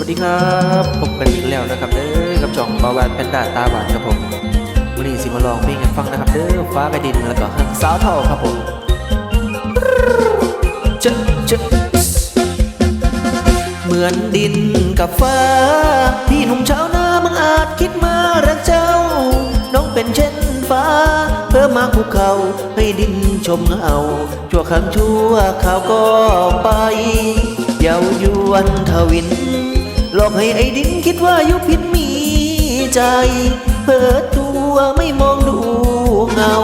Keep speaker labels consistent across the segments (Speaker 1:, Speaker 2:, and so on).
Speaker 1: วัสดีครับพบกันอีกแล้วนะครับเด้อกับจ่องบาวานแพนด้าตาหวานครับผมวันนี้สิมาลองเพลงกันฟังนะครับเด้อฟ้ากระดินแล้วก็หักสาวเท่าครับผมเจ๊เจ๊เหมือนดินกับฟ้า พี่หนุ่มชาวนามังอาจคิดมารักเจ้า น้องเป็นเช่นฟ้า เพื่อมาภูเขาให้ดินชมเอาชั่วครั้งชั่วข่าวก็ไปเยาวยวนทวิน หลอกให้ไอ้ดินคิดว่ายุพินมีใจ เปิดตัวไม่มองดูเงา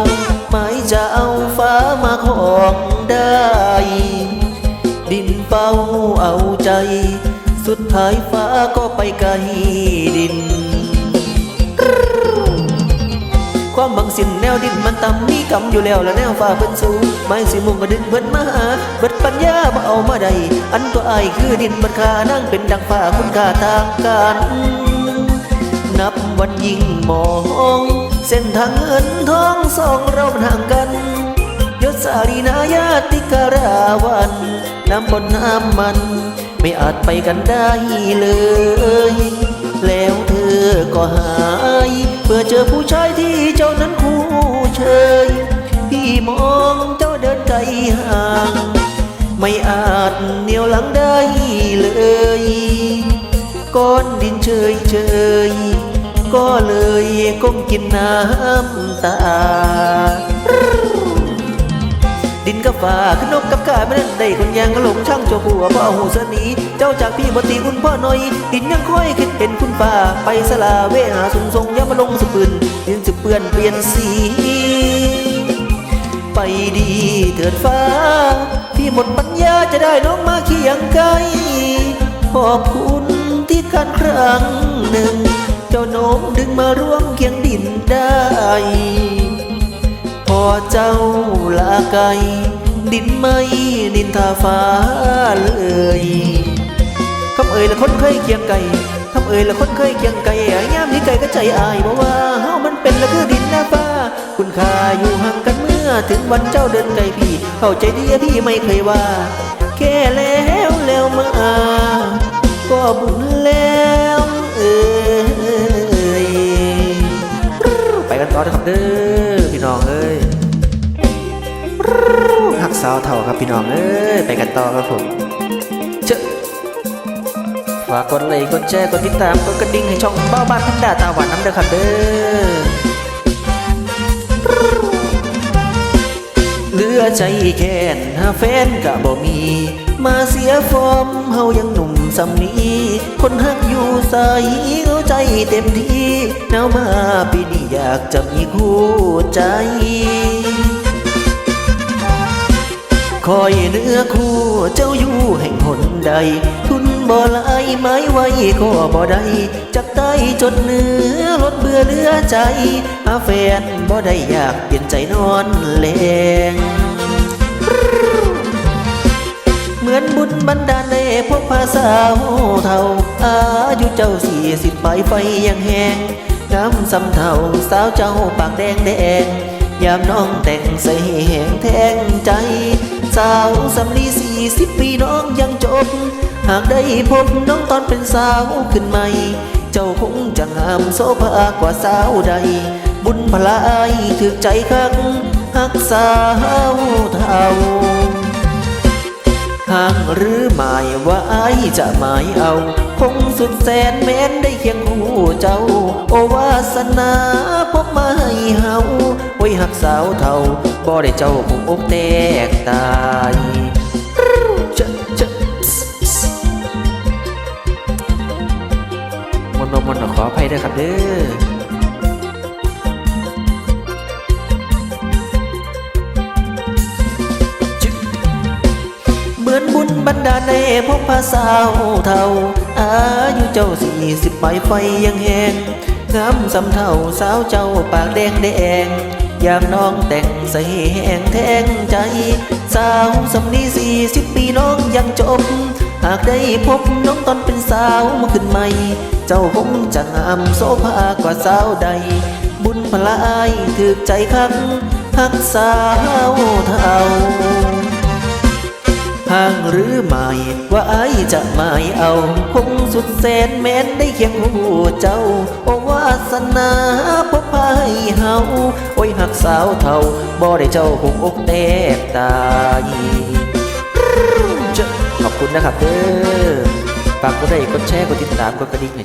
Speaker 1: หมายจะเอาฟ้ามาของได้ ดินเป้าเอาใจ สุดท้ายฟ้าก็ไปไกลดิน ความบังสินแนวดินมันต่ำมีกำอยู่แล้วและแนวฟ้าเพิ่นสูงไม้สิมุงก็ดึงเบิดมาหาเบิดปัญญาบ่เอามาได้อันตัวอายคือดินบัดคานั่งเป็นดังฟ้าคุณค่าทางการนับวันยิ่งมอง เส้นทางเงินทองสองเรามันห่างกันยศสารีนายาติการาวันน้ำบนน้ำมัน ไม่อาจไปกันได้เลย แล้วเธอก็หาย เพื่อเจอผู้ชายที่ นั้นคู่เชยพี่มองเจ้าเดินไกลห่าง ไม่อาจเหนียวหลังได้เลยก้อนดินเฉยเฉยก็เลยก้มกินน้ำตา ดินกับฟ้าขึ้นนกกับกาไม่นั้นได้คนยังก็หลงช่างเจ้าผัวพ่อหูสนีเจ้าจากพี่บตีคุณพ่อหน่อย ดินยังค่อยคิดเป็นคุณฟ้าไปสลาเวหาสุงทรงยามาลงสปืน เปื้อนเปลี่ยนสี ไปดีเถิดฟ้า พี่หมดปัญญาจะได้น้องมาเคียงไกลขอบคุณที่การครั้งหนึ่ง เจ้าโน้มดึงมาร่วมเคียงดินได้ พอเจ้าลาไกลดินไม่นินทาฟ้าเลยคำเอ่ยละคนเคยเคียงไก่คำเอ่ยละคนเคยเคียงไก่ไอ้ยามที่ไก่ก็ใจอายบอกว่า เฮามันเป็นละคือดินหน้าฟ้า คุณค่าอยู่ห่างกันเมื่อ ถึงวันเจ้าเดินไกลพี่ เข้าใจดีพี่ไม่เคยว่า แค่แล้วแล้วมา ก็บุญแล้วเอ้ยไปกันต่อนะครับเด้อพี่น้องเอ้ยหักสาวเท่าครับพี่น้องเอ้ยไปกันต่อครับผมเจ้าฝากกดไลค์กดแชร์กดติดตามกดกระดิ่งให้ช่องเบ้าบ้านพันดาตาหวานน้ำเด้อครับเด้อ เหลือใจแค้นหาแฟนกะบ่มี มาเสียฟอร์มเฮายังหนุ่มสำนีคนหักอยู่ใสเอาใจเต็มที่หนาวมาปีนี้อยากจะมีคู่ใจคอยเนื้อคู่เจ้าอยู่แห่งหนใด ทุน บ่หลายไม้ไว้ก็บ่ได้จักใต้จนเนื้อลดเบื่อเลือใจหาแฟนบ่ได้อยากเปลี่ยนใจนอนแลงเหมือนบุญบันดาลในพวกภาษาวเท่า อายุเจ้าสี่สิบปลายไฟยังแหงน้ำสำเทาสาวเจ้าปากแดงแดงยามน้องแต่งใส่แหงแทงใจ สาวสำลีสี่สิบปีน้องยังจบ หากได้พบน้องตอนเป็นสาวขึ้นใหม่ เจ้าคงจะงามโสภากว่าสาวใด บุญพลายถึกใจคักหักสาวเท่าหางหรือหมายว่าไอจะหมายเอา คงสุดแสนแม้นได้เคียงค เจ้า โอวาสนาพบมาให้เฮาไว้หักสาวเท่าบ่ได้เจ้าคงอกแตกตายมันมนต์มนต์ขออภัยด้วยครับเด้อ บุญบันดาในพบภาษาวเท่า อายุเจ้าสี่สิบปลายไฟยังแหงงามสำเท่าสาวเจ้าปากแดงแดงยามน้องแต่งใส่แหงแทงใจ สาวสำนีสี่สิบปีน้องยังจบหากได้พบน้องตอนเป็นสาวมาขึ้นใหม่ เจ้าคงจะงามโสภากว่าสาวใด บุญพลายถึกใจคักหักสาวเท่า ห่างหรือไม่ ว่าไอจะไม่เอา คงสุดแสนแม้นได้เคียงหูเจ้า โอวาสนาพบพายเฮาโอ้ยหักสาวเท่าบ่ได้เจ้าคงอกแตกตายขอบคุณนะครับเด้อฝากกดไลค์กดแชร์กดติดตามกดกระดิ่งให้